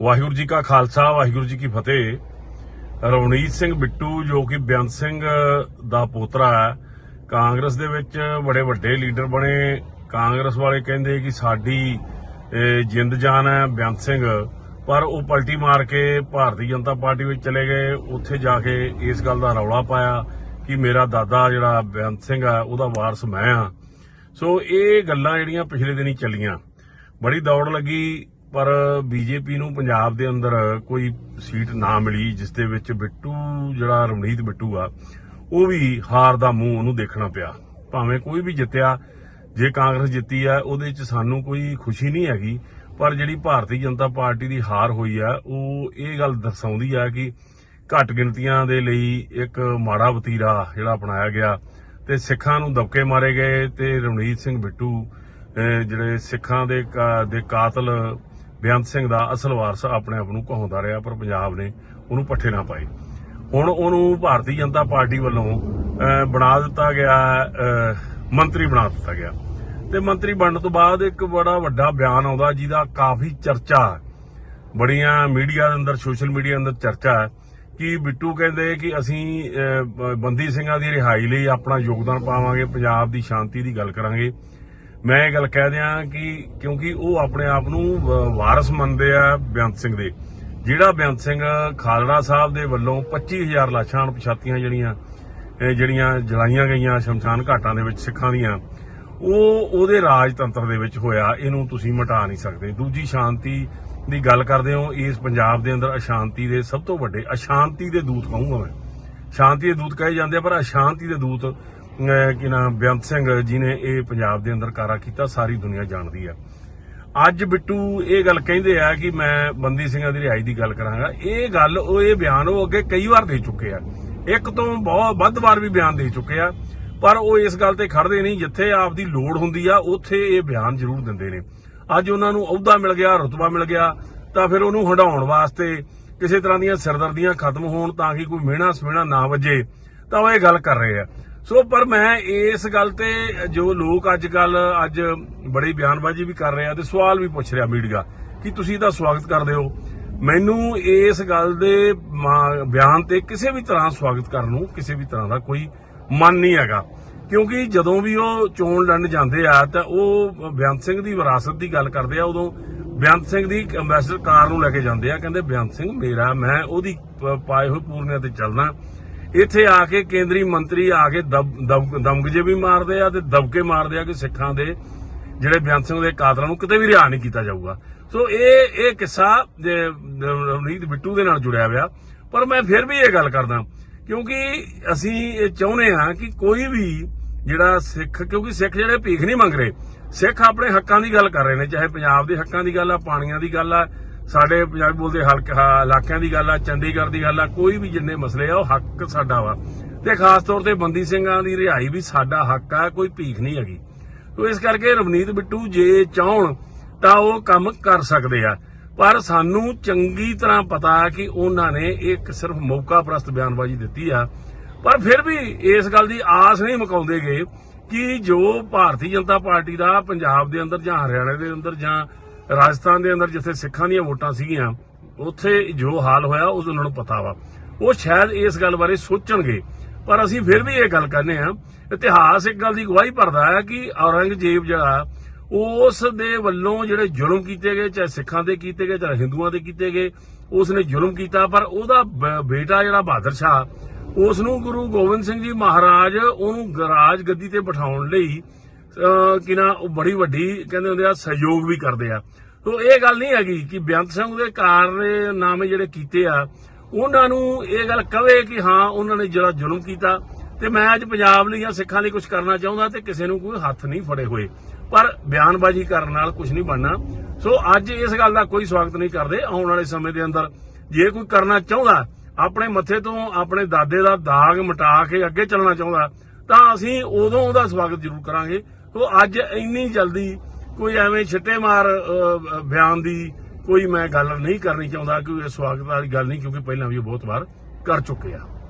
ਵਾਹਿਗੁਰੂ ਜੀ ਕਾ ਖਾਲਸਾ, ਵਾਹਿਗੁਰੂ ਜੀ ਕੀ ਫਤਿਹ। ਰਵਨੀਤ ਸਿੰਘ ਬਿੱਟੂ, ਜੋ ਕਿ ਬੇਅੰਤ ਸਿੰਘ ਦਾ ਪੋਤਰਾ ਹੈ, ਕਾਂਗਰਸ ਦੇ ਵਿੱਚ ਬੜੇ ਵੱਡੇ ਲੀਡਰ ਬਣੇ। ਕਾਂਗਰਸ ਵਾਲੇ ਕਹਿੰਦੇ ਕਿ ਸਾਡੀ ਜਿੰਦ ਜਾਨ ਹੈ ਬੇਅੰਤ ਸਿੰਘ। ਪਰ ਉਹ ਪਲਟੀ ਮਾਰ ਕੇ ਭਾਰਤੀ ਜਨਤਾ ਪਾਰਟੀ ਵਿੱਚ ਚਲੇ ਗਏ। ਉੱਥੇ ਜਾ ਕੇ ਇਸ ਗੱਲ ਦਾ ਰੌਲਾ ਪਾਇਆ ਕਿ ਮੇਰਾ ਦਾਦਾ ਜਿਹੜਾ ਬੇਅੰਤ ਸਿੰਘ ਆ ਉਹਦਾ ਵਾਰਸ ਮੈਂ ਆ ਸੋ ਇਹ ਗੱਲਾਂ ਜਿਹੜੀਆਂ ਪਿਛਲੇ ਦਿਨੀ ਚੱਲੀਆਂ। ਬੜੀ ਦੌੜ ਲੱਗੀ। ਪਰ ਬੀਜੇਪੀ ਨੂੰ ਪੰਜਾਬ ਦੇ ਅੰਦਰ ਕੋਈ ਸੀਟ ਨਾ ਮਿਲੀ, ਜਿਸ ਦੇ ਵਿੱਚ ਬਿੱਟੂ, ਜਿਹੜਾ ਰਵਨੀਤ ਬਿੱਟੂ ਆ, ਉਹ ਵੀ ਹਾਰ ਦਾ ਮੂੰਹ ਉਹਨੂੰ ਦੇਖਣਾ ਪਿਆ। ਭਾਵੇਂ ਕੋਈ ਵੀ ਜਿੱਤਿਆ, ਜੇ ਕਾਂਗਰਸ ਜਿੱਤੀ ਆ, ਉਹਦੇ 'ਚ ਸਾਨੂੰ ਕੋਈ ਖੁਸ਼ੀ ਨਹੀਂ ਹੈਗੀ। ਪਰ ਜਿਹੜੀ ਭਾਰਤੀ ਜਨਤਾ ਪਾਰਟੀ ਦੀ ਹਾਰ ਹੋਈ ਆ, ਉਹ ਇਹ ਗੱਲ ਦਰਸਾਉਂਦੀ ਆ ਕਿ ਘੱਟ ਗਿਣਤੀਆਂ ਦੇ ਲਈ ਇੱਕ ਮਾੜਾ ਵਤੀਰਾ ਜਿਹੜਾ ਅਪਣਾਇਆ ਗਿਆ ਤੇ ਸਿੱਖਾਂ ਨੂੰ ਦਬਕੇ ਮਾਰੇ ਗਏ ਤੇ ਰਵਨੀਤ ਸਿੰਘ ਬਿੱਟੂ ਜਿਹੜੇ ਸਿੱਖਾਂ ਦੇ ਕਾ- ਦੇ ਕਾਤਲ ਬੇਅੰਤ ਸਿੰਘ ਦਾ ਅਸਲ ਵਾਰਸ ਆਪਣੇ ਆਪ ਨੂੰ ਕਹਾਉਂਦਾ ਰਿਹਾ, ਪਰ ਪੰਜਾਬ ਨੇ ਉਹਨੂੰ ਪੱਠੇ ਨਾ ਪਾਏ। ਹੁਣ ਉਹਨੂੰ ਭਾਰਤੀ ਜਨਤਾ ਪਾਰਟੀ ਵੱਲੋਂ ਬਣਾ ਦਿੱਤਾ ਗਿਆ ਮੰਤਰੀ ਬਣਾ ਦਿੱਤਾ ਗਿਆ। ਤੇ ਮੰਤਰੀ ਬਣਨ ਤੋਂ ਬਾਅਦ ਇੱਕ ਬੜਾ ਵੱਡਾ ਬਿਆਨ ਆਉਂਦਾ, ਜਿਹਦਾ ਕਾਫੀ ਚਰਚਾ, ਬੜੀਆਂ ਮੀਡੀਆ ਦੇ ਅੰਦਰ, ਸੋਸ਼ਲ ਮੀਡੀਆ ਅੰਦਰ ਚਰਚਾ ਹੈ ਕਿ ਬਿੱਟੂ ਕਹਿੰਦੇ ਕਿ ਅਸੀਂ ਬੰਦੀ ਸਿੰਘਾਂ ਦੀ ਰਿਹਾਈ ਲਈ ਆਪਣਾ ਯੋਗਦਾਨ ਪਾਵਾਂਗੇ, ਪੰਜਾਬ ਦੀ ਸ਼ਾਂਤੀ ਦੀ ਗੱਲ ਕਰਾਂਗੇ। ਮੈਂ ਇਹ ਗੱਲ ਕਹਿ ਦਿਆਂ ਕਿ ਕਿਉਂਕਿ ਉਹ ਆਪਣੇ ਆਪ ਨੂੰ ਵ- ਵਾਰਸ ਮੰਨਦੇ ਆ ਬੇਅੰਤ ਸਿੰਘ ਦੇ। ਜਿਹੜਾ ਬੇਅੰਤ ਸਿੰਘ ਖਾਲੜਾ ਸਾਹਿਬ ਦੇ ਵੱਲੋਂ 25000 ਲਾਸ਼ਾਂ ਅਣਪਛਾਤੀਆਂ ਜਿਹੜੀਆਂ ਜਿਹੜੀਆਂ ਜਲਾਈਆਂ ਗਈਆਂ ਸ਼ਮਸ਼ਾਨ ਘਾਟਾਂ ਦੇ ਵਿੱਚ ਸਿੱਖਾਂ ਦੀਆਂ, ਉਹ ਉਹਦੇ ਰਾਜਤੰਤਰ ਦੇ ਵਿੱਚ ਹੋਇਆ, ਇਹਨੂੰ ਤੁਸੀਂ ਮਿਟਾ ਨਹੀਂ ਸਕਦੇ। ਦੂਜੀ ਸ਼ਾਂਤੀ ਦੀ ਗੱਲ ਕਰਦੇ ਹੋ, ਇਸ ਪੰਜਾਬ ਦੇ ਅੰਦਰ ਅਸ਼ਾਂਤੀ ਦੇ ਸਭ ਤੋਂ ਵੱਡੇ, ਅਸ਼ਾਂਤੀ ਦੇ ਦੂਤ ਕਹੂੰਗਾ ਮੈਂ। ਸ਼ਾਂਤੀ ਦੇ ਦੂਤ ਕਹੇ ਜਾਂਦੇ ਆ, ਪਰ ਅਸ਼ਾਂਤੀ ਦੇ ਦੂਤ ਕੀ ਨਾਮ, ਬੇਅੰਤ ਸਿੰਘ ਜੀ ਨੇ ਇਹ ਪੰਜਾਬ ਦੇ ਅੰਦਰ ਕਾਰਾ ਕੀਤਾ, ਸਾਰੀ ਦੁਨੀਆ ਜਾਣਦੀ ਆ। ਅੱਜ ਬਿੱਟੂ ਇਹ ਗੱਲ ਕਹਿੰਦੇ ਆ ਕਿ ਮੈਂ ਬੰਦੀ ਸਿੰਘਾਂ ਦੀ ਰਿਹਾਈ ਦੀ ਗੱਲ ਕਰਾਂਗਾ। ਇਹ ਗੱਲ ਉਹ, ਇਹ ਬਿਆਨ ਉਹ ਅੱਗੇ ਕਈ ਵਾਰ ਦੇ ਚੁੱਕੇ ਆ। ਇੱਕ ਤੋਂ ਬਹੁਤ ਵੱਧ ਵਾਰ ਵੀ ਬਿਆਨ ਦੇ ਚੁੱਕੇ ਆ। ਪਰ ਉਹ ਇਸ ਗੱਲ ਤੇ ਖੜਦੇ ਨਹੀਂ, ਜਿੱਥੇ ਆਪਦੀ ਲੋੜ ਹੁੰਦੀ ਆ, ਉੱਥੇ ਇਹ ਬਿਆਨ ਜ਼ਰੂਰ ਦਿੰਦੇ ਨੇ। ਅੱਜ ਉਹਨਾਂ ਨੂੰ ਅਹੁਦਾ ਮਿਲ ਗਿਆ, ਰੁਤਬਾ ਮਿਲ ਗਿਆ, ਤਾਂ ਫਿਰ ਉਹਨੂੰ ਹਟਾਉਣ ਵਾਸਤੇ ਕਿਸੇ ਤਰ੍ਹਾਂ ਦੀਆਂ ਸਿਰਦਰਦੀਆਂ ਖਤਮ ਹੋਣ ਤਾਂ ਕਿ ਕੋਈ ਮਿਹਣਾ ਸਮੇਣਾ ਨਾ ਵੱਜੇ, ਤਾਂ ਉਹ ਇਹ ਗੱਲ ਕਰ ਰਹੇ ਆ। ਸੋ, ਪਰ ਮੈਂ ਇਸ ਗੱਲ ਤੇ ਜੋ ਲੋਕ ਅੱਜ ਕੱਲ ਅੱਜ ਬੜੀ ਬਿਆਨਬਾਜ਼ੀ ਵੀ ਕਰ ਰਹੇ ਆ ਤੇ ਸਵਾਲ ਵੀ ਪੁੱਛ ਰਿਹਾ ਮੀਡੀਆ ਕਿ ਤੁਸੀਂ ਇਹਦਾ ਸਵਾਗਤ ਕਰਦੇ ਹੋ। ਮੈਨੂੰ ਇਸ ਗੱਲ ਦੇ ਬਿਆਨ ਤੇ ਕਿਸੇ ਵੀ ਤਰ੍ਹਾਂ ਸਵਾਗਤ ਕਰਨ ਨੂੰ ਕਿਸੇ ਵੀ ਤਰ੍ਹਾਂ ਦਾ ਕੋਈ ਮਨ ਨਹੀਂ ਹੈਗਾ। ਕਿਉਂਕਿ ਜਦੋਂ ਵੀ ਉਹ ਚੋਣ ਲੜਨ ਜਾਂਦੇ ਆ ਤਾਂ ਉਹ ਬੇਅੰਤ ਸਿੰਘ ਦੀ ਵਿਰਾਸਤ ਦੀ ਗੱਲ ਕਰਦੇ ਆ, ਉਦੋਂ ਬੇਅੰਤ ਸਿੰਘ ਦੀ ਅੰਬੈਸਡਰ ਕਾਰ ਨੂੰ ਲੈ ਕੇ ਜਾਂਦੇ ਆ, ਕਹਿੰਦੇ ਬੇਅੰਤ ਸਿੰਘ, ਮੇਰਾ, ਮੈਂ ਉਹਦੀ ਪਾਏ ਹੋਏ ਪੂਰਨਿਆਂ ਤੇ ਚੱਲਣਾ। ਇੱਥੇ ਆ ਕੇ ਕੇਂਦਰੀ ਮੰਤਰੀ ਆ ਕੇ ਦਬ- ਦਬ- ਦਮਗਜੇ ਵੀ ਮਾਰਦੇ ਆ ਤੇ ਦਬਕੇ ਮਾਰਦੇ ਆ ਕਿ ਸਿੱਖਾਂ ਦੇ ਜਿਹੜੇ ਬੇਅੰਤ ਸਿੰਘ ਦੇ ਕਾਤਲਾਂ ਨੂੰ ਕਿਤੇ ਵੀ ਰਿਹਾ ਨਹੀਂ ਕੀਤਾ ਜਾਊਗਾ। ਸੋ ਇਹ ਇਹ ਕਿੱਸਾ ਜੇ ਰਵਨੀਤ ਬਿੱਟੂ ਦੇ ਨਾਲ ਜੁੜਿਆ ਹੋਇਆ। ਪਰ ਮੈਂ ਫਿਰ ਵੀ ਇਹ ਗੱਲ ਕਰਦਾ, ਕਿਉਂਕਿ ਅਸੀਂ ਇਹ ਚਾਹੁੰਦੇ ਹਾਂ ਕਿ ਕੋਈ ਵੀ ਜਿਹੜਾ ਸਿੱਖ, ਕਿਉਂਕਿ ਸਿੱਖ ਜਿਹੜੇ ਭੀਖ ਨਹੀਂ ਮੰਗ ਰਹੇ, ਸਿੱਖ ਆਪਣੇ ਹੱਕਾਂ ਦੀ ਗੱਲ ਕਰ ਰਹੇ ਨੇ, ਚਾਹੇ ਪੰਜਾਬ ਦੇ ਹੱਕਾਂ ਦੀ ਗੱਲ ਆ, ਪਾਣੀਆਂ ਦੀ ਗੱਲ ਆ ਸਾਡੇ ਪੰਜਾਬੀ ਬੋਲਦੇ ਹਲਕ ਇਲਾਕਿਆਂ ਦੀ ਗੱਲ ਆ, ਚੰਡੀਗੜ੍ਹ ਦੀ ਗੱਲ ਆ, ਕੋਈ ਵੀ ਜਿੰਨੇ ਮਸਲੇ ਆ, ਉਹ ਹੱਕ ਸਾਡਾ ਵਾ। ਤੇ ਖਾਸ ਤੌਰ ਤੇ ਬੰਦੀ ਸਿੰਘਾਂ ਦੀ ਰਿਹਾਈ ਵੀ ਸਾਡਾ ਹੱਕ ਆ, ਕੋਈ ਭੀਖ ਨਹੀਂ ਹੈਗੀ। ਤੋ ਇਸ ਕਰਕੇ ਰਵਨੀਤ ਬਿੱਟੂ ਜੇ ਚਾਹਣ, ਤਾਂ ਉਹ ਕੰਮ ਕਰ ਸਕਦੇ ਆ। ਪਰ ਸਾਨੂੰ ਚੰਗੀ ਤਰ੍ਹਾਂ ਪਤਾ ਕਿ ਉਹਨਾਂ ਨੇ ਇੱਕ ਸਿਰਫ ਮੌਕਾ ਪ੍ਰਸਤ ਬਿਆਨਬਾਜ਼ੀ ਦਿੱਤੀ ਆ। ਪਰ ਫਿਰ ਵੀ ਇਸ ਗੱਲ ਦੀ ਆਸ ਨਹੀਂ ਮੁਕਾਉਂਦੇਗੇ ਕਿ ਜੋ ਭਾਰਤੀ ਜਨਤਾ ਪਾਰਟੀ ਦਾ ਪੰਜਾਬ ਦੇ ਅੰਦਰ ਜਾਂ ਹਰਿਆਣਾ ਦੇ ਅੰਦਰ ਜਾਂ ਰਾਜਸਥਾਨ ਦੇ ਅੰਦਰ ਜਿੱਥੇ ਸਿੱਖਾਂ ਦੀਆਂ ਵੋਟਾਂ ਸੀਗੀਆਂ, ਉੱਥੇ ਜੋ ਹਾਲ ਹੋਇਆ ਉਹ ਉਹਨਾਂ ਨੂੰ ਪਤਾ ਵਾ। ਉਹ ਸ਼ਾਇਦ ਇਸ ਗੱਲ ਬਾਰੇ ਸੋਚਣਗੇ। ਪਰ ਅਸੀਂ ਫਿਰ ਵੀ ਇਹ ਗੱਲ ਕਰਨੇ ਆ, ਇਤਿਹਾਸ ਇੱਕ ਗੱਲ ਦੀ ਗਵਾਹੀ ਭਰਦਾ ਹੈ ਕਿ ਔਰੰਗਜ਼ੇਬ ਜਿਹੜਾ, ਉਸ ਦੇ ਵੱਲੋਂ ਜਿਹੜੇ ਜ਼ੁਲਮ ਕੀਤੇ ਗਏ, ਚਾਹੇ ਸਿੱਖਾਂ ਦੇ ਕੀਤੇ ਗਏ, ਚਾਹੇ ਹਿੰਦੂਆਂ ਦੇ ਕੀਤੇ ਗਏ ਉਸ ਨੇ ਜ਼ੁਲਮ ਕੀਤਾ, ਪਰ ਉਹਦਾ ਬੇਟਾ ਜਿਹੜਾ ਬਹਾਦਰ ਸ਼ਾਹ ਉਸ ਨੂੰ ਗੁਰੂ ਗੋਬਿੰਦ ਸਿੰਘ ਜੀ ਮਹਾਰਾਜ ਉਹਨੂੰ ਗਰਾਜ ਗੱਦੀ ਤੇ ਬਿਠਾਉਣ ਲਈ ਕਿ ਨਾ, ਉਹ ਬੜੀ ਵੱਡੀ ਕਹਿੰਦੇ ਹੁੰਦੇ ਆ, ਸਹਿਯੋਗ ਵੀ ਕਰਦੇ ਆ। ਸੋ ਇਹ ਗੱਲ ਨਹੀਂ ਹੈਗੀ ਕਿ ਬੇਅੰਤ ਸਿੰਘ ਦੇ ਕਾਰਨਾਮੇ ਜਿਹੜੇ ਕੀਤੇ ਆ, ਉਹਨਾਂ ਨੂੰ ਇਹ ਗੱਲ ਕਵੇ ਕਿ ਹਾਂ, ਉਹਨਾਂ ਨੇ ਜਿਹੜਾ ਜ਼ੁਲਮ ਕੀਤਾ ਤੇ ਮੈਂ ਅੱਜ ਪੰਜਾਬ ਲਈ ਜਾਂ ਸਿੱਖਾਂ ਲਈ ਕੁਝ ਕਰਨਾ ਚਾਹੁੰਦਾ ਤੇ ਕਿਸੇ ਨੂੰ ਕੋਈ ਹੱਥ ਨਹੀਂ ਫੜੇ ਹੋਏ। ਪਰ ਬਿਆਨਬਾਜ਼ੀ ਕਰਨ ਨਾਲ ਕੁਝ ਨਹੀਂ ਬਣਨਾ। ਸੋ ਅੱਜ ਇਸ ਗੱਲ ਦਾ ਕੋਈ ਸਵਾਗਤ ਨਹੀਂ ਕਰਦੇ। ਆਉਣ ਵਾਲੇ ਸਮੇਂ ਦੇ ਅੰਦਰ ਜੇ ਕੋਈ ਕਰਨਾ ਚਾਹੁੰਦਾ, ਆਪਣੇ ਮੱਥੇ ਤੋਂ ਆਪਣੇ ਦਾਦੇ ਦਾ ਦਾਗ ਮਿਟਾ ਕੇ ਅੱਗੇ ਚੱਲਣਾ ਚਾਹੁੰਦਾ, ਤਾਂ ਅਸੀਂ ਉਦੋਂ ਉਹਦਾ ਸਵਾਗਤ ਜ਼ਰੂਰ ਕਰਾਂਗੇ। ਸੋ ਅੱਜ ਇੰਨੀ ਜਲਦੀ ਕੋਈ ਐਵੇਂ ਛਿੱਟੇ ਮਾਰ ਬਿਆਨ ਦੀ ਕੋਈ ਮੈਂ ਗੱਲ ਨਹੀਂ ਕਰਨੀ ਚਾਹੁੰਦਾ ਕਿ ਇਹ ਸਵਾਗਤ ਵਾਲੀ ਗੱਲ ਨਹੀਂ, ਕਿਉਂਕਿ ਪਹਿਲਾਂ ਵੀ ਉਹ ਬਹੁਤ ਵਾਰ ਕਰ ਚੁੱਕੇ ਆ।